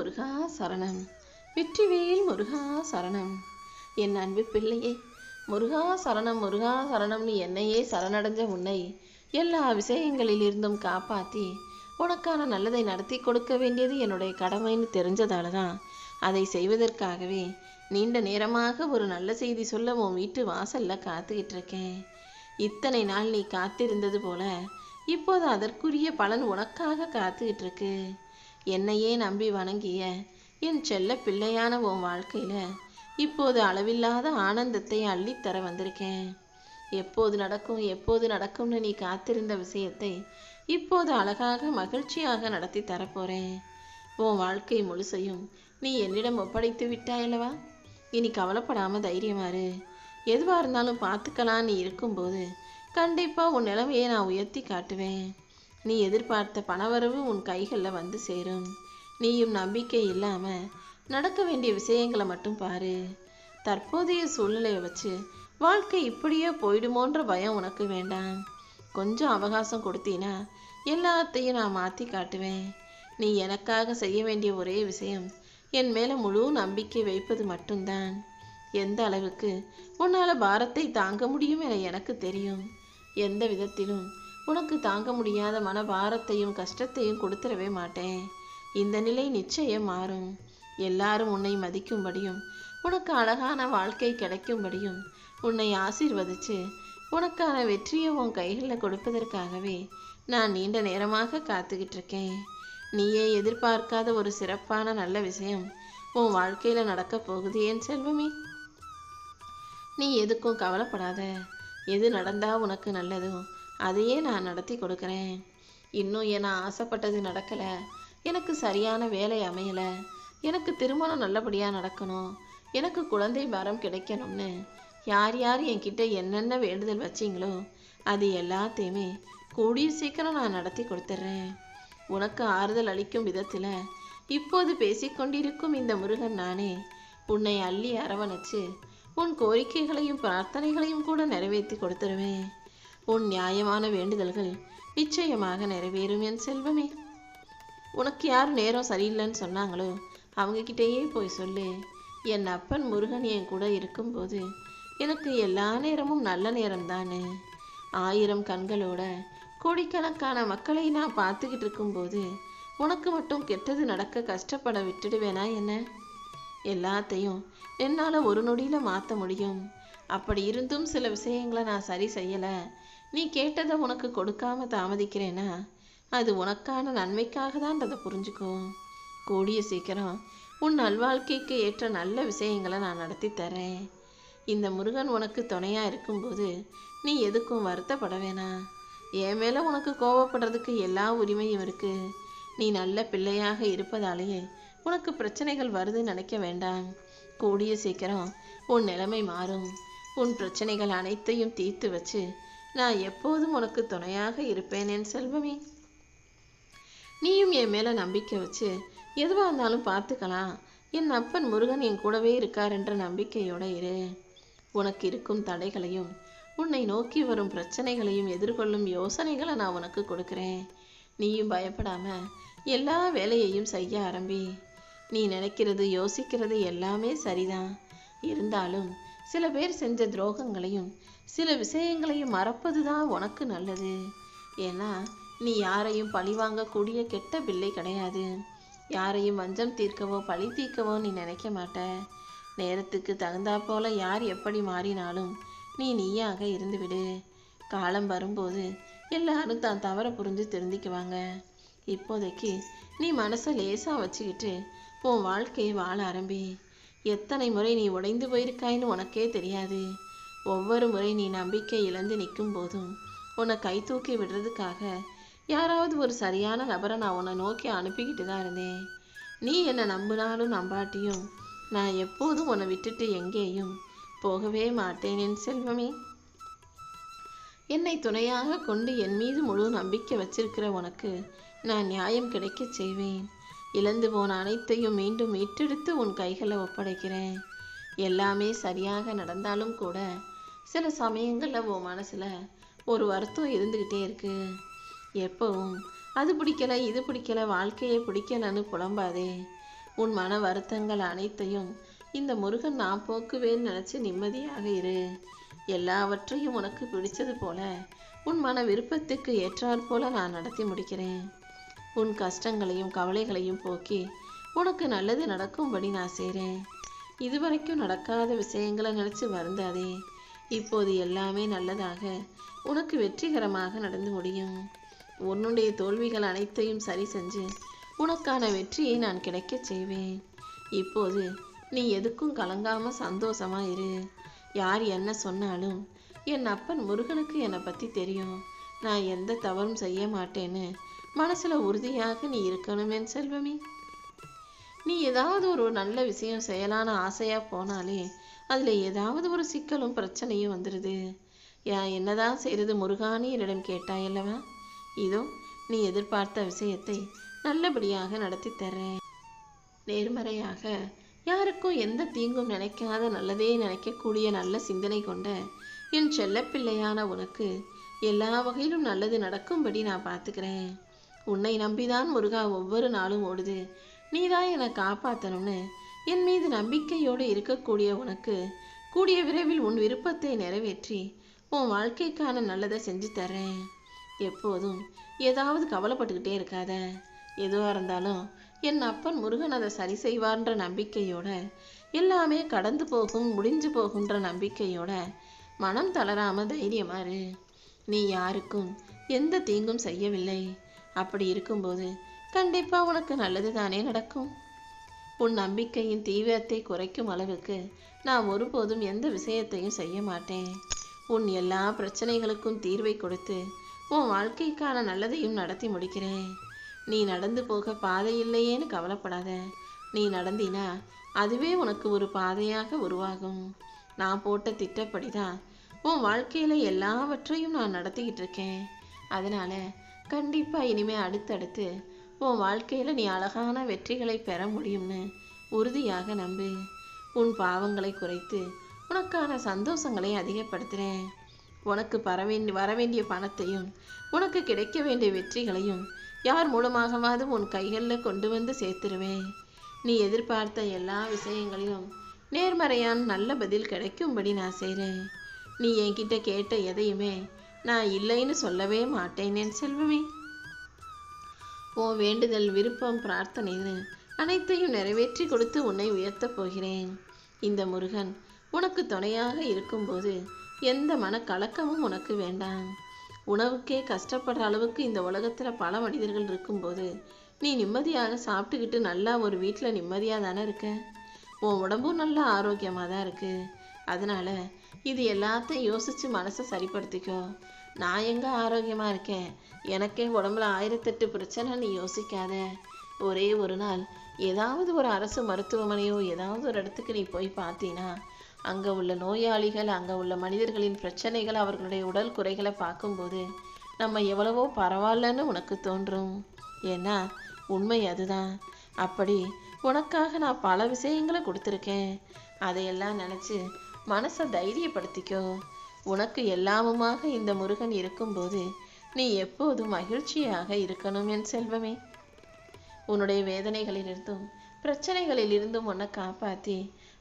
முருகா சரணம். வெற்றிவேல் முருகா சரணம். என் அன்பு பிள்ளையே முருகா சரணம் முருகா சரணம்னு என்னையே சரணடைஞ்ச உன்னை எல்லா விஷயங்களிலிருந்தும் காப்பாற்றி உனக்கான நல்லதை நடத்தி கொடுக்க வேண்டியது என்னுடைய கடமைன்னு தெரிஞ்சதால தான் அதை செய்வதற்காகவே நீண்ட நேரமாக ஒரு நல்ல செய்தி சொல்ல உன் வீட்டு வாசல்ல காத்துக்கிட்டு இருக்கேன் இத்தனை நாள் நீ காத்திருந்தது போல இப்போது அதற்குரிய பலன் உனக்காக காத்துக்கிட்டு இருக்கு என்னையே நம்பி வணங்கிய என் செல்ல பிள்ளையான உன் வாழ்க்கையில இப்போது அளவில்லாத ஆனந்தத்தை அள்ளித்தர வந்திருக்கேன். எப்போது நடக்கும் எப்போது நடக்கும்னு நீ காத்திருந்த விஷயத்தை இப்போது அழகாக மகிழ்ச்சியாக நடத்தி தரப்போறேன் உன் வாழ்க்கை முழுசையும் நீ என்னிடம் ஒப்படைத்து விட்டாயல்லவா இனி கவலைப்படாம தைரியமாறு எதுவாக இருந்தாலும் பார்த்துக்கலாம் நீ இருக்கும்போது கண்டிப்பாக உன் நிலைமையை நான் உயர்த்தி காட்டுவேன். நீ எதிர்பார்த்த பணவரவு உன் கைகளில் வந்து சேரும். நீயும் நம்பிக்கை இல்லாமல் நடக்க வேண்டிய விஷயங்களை மட்டும் பாரு. தற்போதைய சூழ்நிலையை வச்சு வாழ்க்கை இப்படியே போயிடுமோன்ற பயம் உனக்கு வேண்டாம். கொஞ்சம் அவகாசம் கொடுத்தீனா எல்லாத்தையும் நான் மாற்றி காட்டுவேன். நீ எனக்காக செய்ய வேண்டிய ஒரே விஷயம் என் மேலே முழு நம்பிக்கை வைப்பது மட்டும்தான். எந்த அளவுக்கு உன்னால் பாரத்தை தாங்க முடியும் என எனக்கு தெரியும். எந்த விதத்திலும் உனக்கு தாங்க முடியாத மன பாரத்தையும் கஷ்டத்தையும் கொடுத்துடவே மாட்டேன். இந்த நிலை நிச்சயம் மாறும். எல்லாரும் உன்னை மதிக்கும்படியும் உனக்கு அழகான வாழ்க்கை கிடைக்கும்படியும் உன்னை ஆசீர்வதிச்சு உனக்கான வெற்றியை உன் கைகளில் கொடுப்பதற்காகவே நான் நீண்ட நேரமாக காத்துக்கிட்டு இருக்கேன். நீயே எதிர்பார்க்காத ஒரு சிறப்பான நல்ல விஷயம் உன் வாழ்க்கையில நடக்க போகுது ஏன் செல்வமே? நீ எதுக்கும் கவலைப்படாத. எது நடந்தா உனக்கு நல்லதோ அதையே நான் நடத்தி கொடுக்குறேன். இன்னும் என ஆசைப்பட்டது நடக்கலை. எனக்கு சரியான வேலை அமையலை. எனக்கு திருமணம் நல்லபடியாக நடக்கணும். எனக்கு குழந்தை வரம் கிடைக்கணும்னு. யார் யார் என்கிட்ட என்னென்ன வேண்டுதல் வச்சிங்களோ அது எல்லாத்தையுமே கூடிய சீக்கிரம் நான் நடத்தி கொடுத்துட்றேன். உனக்கு ஆறுதல் அளிக்கும் விதத்தில் இப்போது பேசிக்கொண்டிருக்கும் இந்த முருகன் நானே உன்னை அள்ளி அரவணைச்சு உன் கோரிக்கைகளையும் பிரார்த்தனைகளையும் கூட நிறைவேற்றி கொடுத்துருவேன். உன் நியாயமான வேண்டுதல்கள் நிச்சயமாக நிறைவேறும் என் செல்வமே. உனக்கு யார் நேரம் சரியில்லைன்னு சொன்னாங்களோ அவங்க கிட்டேயே போய் சொல்லு. என் அப்பன் முருகன் என் கூட இருக்கும்போது எனக்கு எல்லா நேரமும் நல்ல நேரம் தானே ஆயிரம் கண்களோட கோடிக்கணக்கான மக்களை நான் பார்த்துக்கிட்டு இருக்கும்போது உனக்கு மட்டும் கெட்டது நடக்க கஷ்டப்பட விட்டுடுவேனா என்ன? எல்லாத்தையும் என்னால் ஒரு நொடியில் மாற்ற முடியும். அப்படி இருந்தும் சில விஷயங்களை நான் சரி செய்யலை. நீ கேட்டதை உனக்கு கொடுக்காம தாமதிக்கிறேனா? அது உனக்கான நன்மைக்காக தான் அதை புரிஞ்சுக்கோ. கூடிய சீக்கிரம் உன் நல்வாழ்க்கைக்கு ஏற்ற நல்ல விஷயங்களை நான் நடத்தி தரேன். இந்த முருகன் உனக்கு துணையாக இருக்கும்போது நீ எதுக்கும் வருத்தப்பட வேணாம் என் மேலே உனக்கு கோவப்படுறதுக்கு எல்லா உரிமையும் இருக்கு. நீ நல்ல பிள்ளையாக இருப்பதாலேயே உனக்கு பிரச்சனைகள் வருதுன்னு நினைக்க வேண்டாம். கூடிய சீக்கிரம் உன் நிலைமை மாறும். உன் பிரச்சனைகள் அனைத்தையும் தீர்த்து வச்சு நான் எப்போதும் உனக்கு துணையாக இருப்பேன் என் செல்வமே. நீயும் என் மேல நம்பிக்கை வச்சு எதுவா இருந்தாலும் பார்த்துக்கலாம். என் அப்பன் முருகன் என் கூடவே இருக்கார் என்ற நம்பிக்கையோட இரு. உனக்கு இருக்கும் தடைகளையும் உன்னை நோக்கி வரும் பிரச்சனைகளையும் எதிர்கொள்ளும் யோசனைகளை நான் உனக்கு கொடுக்குறேன். நீயும் பயப்படாம எல்லா வேலையையும் செய்ய ஆரம்பி. நீ நினைக்கிறது யோசிக்கிறது எல்லாமே சரிதான். இருந்தாலும் சில பேர் செஞ்ச துரோகங்களையும் சில விஷயங்களையும் மறப்பது தான் உனக்கு நல்லது. ஏன்னா நீ யாரையும் பழி வாங்கக்கூடிய கெட்ட பிள்ளை கிடையாது. யாரையும் வஞ்சம் தீர்க்கவோ பழி தீர்க்கவோ நீ நினைக்க மாட்ட. நேரத்துக்கு தகுந்தா போல யார் எப்படி மாறினாலும் நீ நீயாக இருந்துவிடு. காலம் வரும்போது எல்லாரும் தான் தவற புரிஞ்சு திருந்திக்குவாங்க இப்போதைக்கு நீ மனசை லேசாக வச்சுக்கிட்டு உன் வாழ்க்கையை வாழ ஆரம்பி. எத்தனை முறை நீ உடைந்து போயிருக்காயின்னு உனக்கே தெரியாது. ஒவ்வொரு முறை நீ நம்பிக்கை இழந்து நிற்கும் போதும் உன்னை கை தூக்கி விடுறதுக்காக யாராவது ஒரு சரியான நபரை நான் உன்னை நோக்கி அனுப்பிக்கிட்டு தான் இருந்தேன். நீ என்னை நம்பினாலும் நம்பாட்டியும் நான் எப்போதும் உன்னை விட்டுட்டு எங்கேயும் போகவே மாட்டேன் என் செல்வமே. என்னை துணையாக கொண்டு என் மீது முழு நம்பிக்கை வச்சிருக்கிற உனக்கு நான் நியாயம் கிடைக்கச் செய்வேன். இழந்து போன அனைத்தையும் மீண்டும் மீட்டெடுத்து உன் கைகளை ஒப்படைக்கிறேன். எல்லாமே சரியாக நடந்தாலும் கூட சில சமயங்களில் உன் மனசில் ஒரு வருத்தம் இருந்துக்கிட்டே இருக்கு. எப்பவும் அது பிடிக்கல இது பிடிக்கல வாழ்க்கையை பிடிக்கலன்னு புலம்பாதே. உன் மன வருத்தங்கள் அனைத்தையும் இந்த முருகன் நான் போக்குவேன்னு நினச்சி நிம்மதியாக இரு. எல்லாவற்றையும் உனக்கு பிடிச்சது போல உன் மன விருப்பத்துக்கு ஏற்றாற் போல நான் நடத்தி முடிக்கிறேன். உன் கஷ்டங்களையும் கவலைகளையும் போக்கி உனக்கு நல்லது நடக்கும்படி நான் செய்கிறேன் இதுவரைக்கும் நடக்காத விஷயங்களை நினச்சி வருந்தாதே. இப்போது எல்லாமே நல்லதாக உனக்கு வெற்றிகரமாக நடந்து முடியும். உன்னுடைய தோல்விகள் அனைத்தையும் சரி செஞ்சு உனக்கான வெற்றியை நான் கிடைக்கச் செய்வேன். இப்போது நீ எதுக்கும் கலங்காம சந்தோஷமா இரு. யார் என்ன சொன்னாலும் என் அப்பன் முருகனுக்கு என்னை பற்றி தெரியும். நான் எந்த தவறும் செய்ய மாட்டேன்னு மனசுல உறுதியாக நீ இருக்கணுமே செல்வமே. நீ ஏதாவது ஒரு நல்ல விஷயம் செய்யலான்னு ஆசையா போனாலே அதில் ஏதாவது ஒரு சிக்கலும் பிரச்சனையும் வந்துடுது யா என்னதான் செய்கிறது முருகானி என்னிடம் கேட்டாய் அல்லவா? இதோ நீ எதிர்பார்த்த விஷயத்தை நல்லபடியாக நடத்தி தர்றேன். நேர்மறையாக யாருக்கும் எந்த தீங்கும் நினைக்காத நல்லதே நினைக்கக்கூடிய நல்ல சிந்தனை கொண்ட என் செல்லப்பிள்ளையான உனக்கு எல்லா வகையிலும் நல்லது நடக்கும்படி நான் பார்த்துக்கிறேன். உன்னை நம்பிதான் முருகா ஒவ்வொரு நாளும் ஓடுது. நீதான் என்னை காப்பாற்றணும்னு என் மீது நம்பிக்கையோடு இருக்கக்கூடிய உனக்கு கூடிய விரைவில் உன் விருப்பத்தை நிறைவேற்றி உன் வாழ்க்கைக்கான நல்லதை செஞ்சு தரேன் எப்போதும் ஏதாவது கவலைப்பட்டுக்கிட்டே இருக்காத. எதுவாக இருந்தாலும் என் அப்பன் முருகன் அதை சரி செய்வார்ன்ற நம்பிக்கையோட எல்லாமே கடந்து போகும் முடிஞ்சு போகுன்ற நம்பிக்கையோட மனம் தளராம தைரியமா இரு. நீ யாருக்கும் எந்த தீங்கும் செய்யவில்லை. அப்படி இருக்கும்போது கண்டிப்பா உனக்கு நல்லது தானே நடக்கும். உன் நம்பிக்கையின் தீவிரத்தை குறைக்கும் அளவுக்கு நான் ஒருபோதும் எந்த விஷயத்தையும் செய்ய மாட்டேன். உன் எல்லா பிரச்சனைகளுக்கும் தீர்வை கொடுத்து உன் வாழ்க்கைக்கான நல்லதையும் நடத்தி முடிக்கிறேன். நீ நடந்து போக பாதை இல்லையேன்னு கவலைப்படாத. நீ நடந்தினா அதுவே உனக்கு ஒரு பாதையாக உருவாகும். நான் போட்ட திட்டப்படி தான் உன் வாழ்க்கையில எல்லாவற்றையும் நான் நடத்திக்கிட்டு இருக்கேன். அதனால கண்டிப்பா இனிமே அடுத்தடுத்து உன் வாழ்க்கையில் நீ அழகான வெற்றிகளை பெற முடியும்னு உறுதியாக நம்பு. உன் பாவங்களை குறைத்து உனக்கான சந்தோஷங்களை அதிகப்படுத்துகிறேன் உனக்கு பரவேண்டி வரவேண்டிய பணத்தையும் உனக்கு கிடைக்க வேண்டிய வெற்றிகளையும் யார் மூலமாகவாவது உன் கைகளில் கொண்டு வந்து சேர்த்துருவேன் நீ எதிர்பார்த்த எல்லா விஷயங்களிலும் நேர்மறையான நல்ல பதில் கிடைக்கும்படி நான் செய்கிறேன் நீ என்கிட்ட கேட்ட எதையுமே நான் இல்லைன்னு சொல்லவே மாட்டேனேன் செல்வமே. உன் வேண்டுதல் விருப்பம் பிரார்த்தனைன்னு அனைத்தையும் நிறைவேற்றி கொடுத்து உன்னை உயர்த்தப் போகிறேன். இந்த முருகன் உனக்கு துணையாக இருக்கும்போது எந்த மனக்கலக்கமும் உனக்கு வேண்டாம். உணவுக்கே கஷ்டப்படுற அளவுக்கு இந்த உலகத்தில் பல மனிதர்கள் இருக்கும்போது நீ நிம்மதியாக சாப்பிட்டுக்கிட்டு நல்லா ஒரு வீட்டில் நிம்மதியாக தானே இருக்க? உன் உடம்பும் நல்லா ஆரோக்கியமாக தான் இருக்குது அதனால இது எல்லாத்தையும் யோசித்து மனசை சரிப்படுத்திக்கோ. நான் எங்கே ஆரோக்கியமாக இருக்கேன்? எனக்கே உடம்புல ஆயிரத்தெட்டு பிரச்சனை நீ யோசிக்காத. ஒரே ஒரு நாள் ஏதாவது ஒரு அரசு மருத்துவமனையோ ஏதாவது ஒரு இடத்துக்கு நீ போய் பார்த்தீனா அங்கே உள்ள நோயாளிகள் அங்கே உள்ள மனிதர்களின் பிரச்சனைகள் அவர்களுடைய உடல் குறைகளை பார்க்கும்போது நம்ம எவ்வளவோ பரவாயில்லன்னு உனக்கு தோன்றும். ஏன்னா உண்மை அதுதான். அப்படி உனக்காக நான் பல விஷயங்களை கொடுத்துருக்கேன். அதையெல்லாம் நினச்சி மனசை தைரியப்படுத்திக்கோ. உனக்கு எல்லாமுமாக இந்த முருகன் இருக்கும்போது நீ எப்போதும் மகிழ்ச்சியாக இருக்கணும் என் செல்வமே? உன்னுடைய வேதனைகளிலிருந்தும் பிரச்சனைகளிலிருந்தும் உன்னை காப்பாற்றி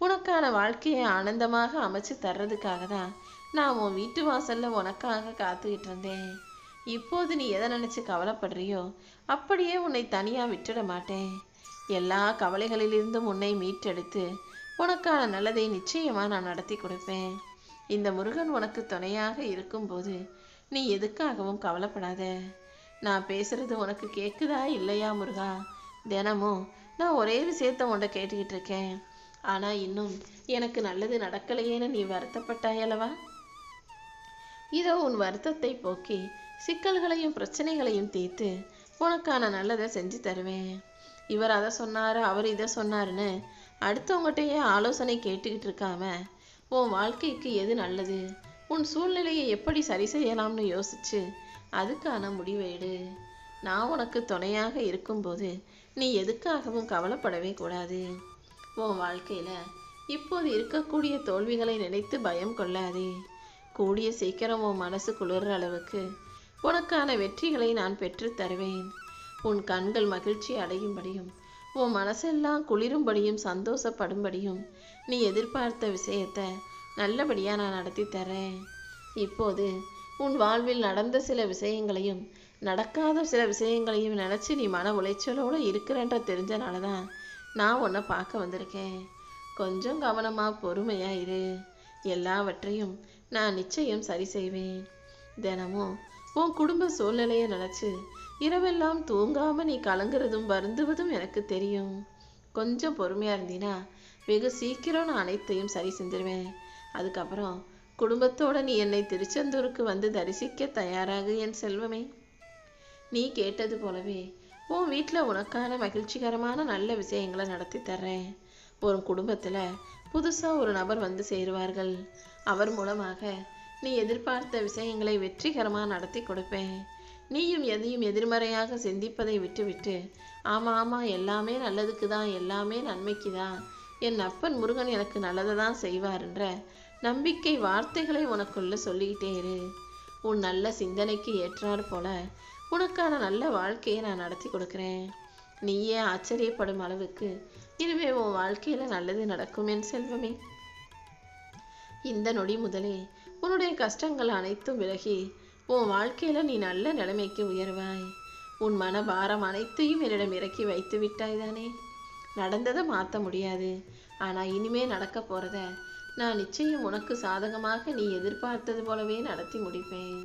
உனக்கான வாழ்க்கையை ஆனந்தமாக அமைச்சு தர்றதுக்காக தான் நான் உன் வீட்டு வாசல்ல உனக்காக காத்துக்கிட்டு இருந்தேன். இப்போது நீ எதை நினைச்சு கவலைப்படுறியோ அப்படியே உன்னை தனியா விட்டுட மாட்டேன். எல்லா கவலைகளிலிருந்தும் உன்னை மீட்டெடுத்து உனக்கான நல்லதை நிச்சயமா நான் நடத்தி கொடுப்பேன். இந்த முருகன் உனக்கு துணையாக இருக்கும்போது நீ எதுக்காகவும் கவலைப்படாத. நான் பேசுறது உனக்கு கேட்குதா இல்லையா முருகா? தினமும் நான் ஒரே விஷயத்த உன்ட கேட்டுக்கிட்டு இருக்கேன். ஆனா இன்னும் எனக்கு நல்லது நடக்கலையேன்னு நீ வருத்தப்பட்டாயல்லவா? இதோ உன் வருத்தத்தை போக்கி சிக்கல்களையும் பிரச்சனைகளையும் தீர்த்து உனக்கான நல்லதை செஞ்சு தருவேன். இவர் அதை சொன்னாரு அவர் இதை சொன்னாருன்னு அடுத்தவங்ககிட்டயே ஆலோசனை கேட்டுக்கிட்டு இருக்காம உன் வாழ்க்கைக்கு எது நல்லது? உன் சூழ்நிலையை எப்படி சரி செய்யலாம்னு யோசிச்சு அதுக்கான முடிவை எடு. நான் உனக்கு துணையாக இருக்கும்போது நீ எதுக்காகவும் கவலைப்படவே கூடாது. உன் வாழ்க்கையில் இப்போது இருக்கக்கூடிய தோல்விகளை நினைத்து பயம் கொள்ளாதே. கூடிய சீக்கிரம் உன் மனசு குளிர்ற அளவுக்கு உனக்கான வெற்றிகளை நான் பெற்றுத் தருவேன். உன் கண்கள் மகிழ்ச்சி அடையும்படியும் உன் மனசெல்லாம் குளிரும்படியும் சந்தோஷப்படும்படியும் நீ எதிர்பார்த்த விஷயத்தை நல்லபடியாக நான் நடத்தி தரேன் இப்போது உன் வாழ்வில் நடந்த சில விஷயங்களையும் நடக்காத சில விஷயங்களையும் நினச்சி நீ மன உளைச்சலோடு இருக்கிறன்ற தெரிஞ்சனால தான் நான் உன்னை பார்க்க வந்திருக்கேன். கொஞ்சம் கவனமாக பொறுமையாக இரு. எல்லாவற்றையும் நான் நிச்சயம் சரி செய்வேன். தினமும் உன் குடும்ப சூழ்நிலையை நினச்சி இரவெல்லாம் தூங்காமல் நீ கலங்குறதும் வருந்துவதும் எனக்கு தெரியும். கொஞ்சம் பொறுமையாக இருந்தீனா வெகு சீக்கிரம் நான் அனைத்தையும் சரி செஞ்சிருவேன். அதுக்கப்புறம் குடும்பத்தோட நீ என்னை திருச்செந்தூருக்கு வந்து தரிசிக்க தயாராகு என் செல்வமே. நீ கேட்டது போலவே உன் வீட்டில் உனக்கான மகிழ்ச்சிகரமான நல்ல விஷயங்களை நடத்தி தர்றேன். ஒரு குடும்பத்தில் புதுசாக ஒரு நபர் வந்து சேருவார்கள். அவர் மூலமாக நீ எதிர்பார்த்த விஷயங்களை வெற்றிகரமாக நடத்தி கொடுப்பேன். நீயும் எதையும் எதிர்மறையாக சிந்திப்பதை விட்டுவிட்டு ஆமாம் ஆமாம் எல்லாமே நல்லதுக்கு தான் எல்லாமே நன்மைக்கு தான் என் அப்பன் முருகன் எனக்கு நல்லதை தான் செய்வார்ன்ற நம்பிக்கை வார்த்தைகளை உனக்குள்ள சொல்லிக்கிட்டே இரு உன் நல்ல சிந்தனைக்கு ஏற்றாறு போல உனக்கான நல்ல வாழ்க்கையை நான் நடத்தி கொடுக்குறேன். நீயே ஆச்சரியப்படும் அளவுக்கு இனிமே உன் வாழ்க்கையில நல்லது நடக்கும் என் செல்வமே. இந்த நொடி முதலே உன்னுடைய கஷ்டங்கள் அனைத்தும் விலகி உன் வாழ்க்கையில நீ நல்ல நிலைமைக்கு உயர்வாய். உன் மன பாரம் அனைத்தையும் என்னிடம் இறக்கி வைத்து விட்டாய் தானே. நடந்ததை மாற்ற முடியாது. ஆனா இனிமே நடக்க போறத நான் நிச்சயம் உனக்கு சாதகமாக நீ எதிர்பார்த்தது போலவே நடத்தி முடிப்பேன்.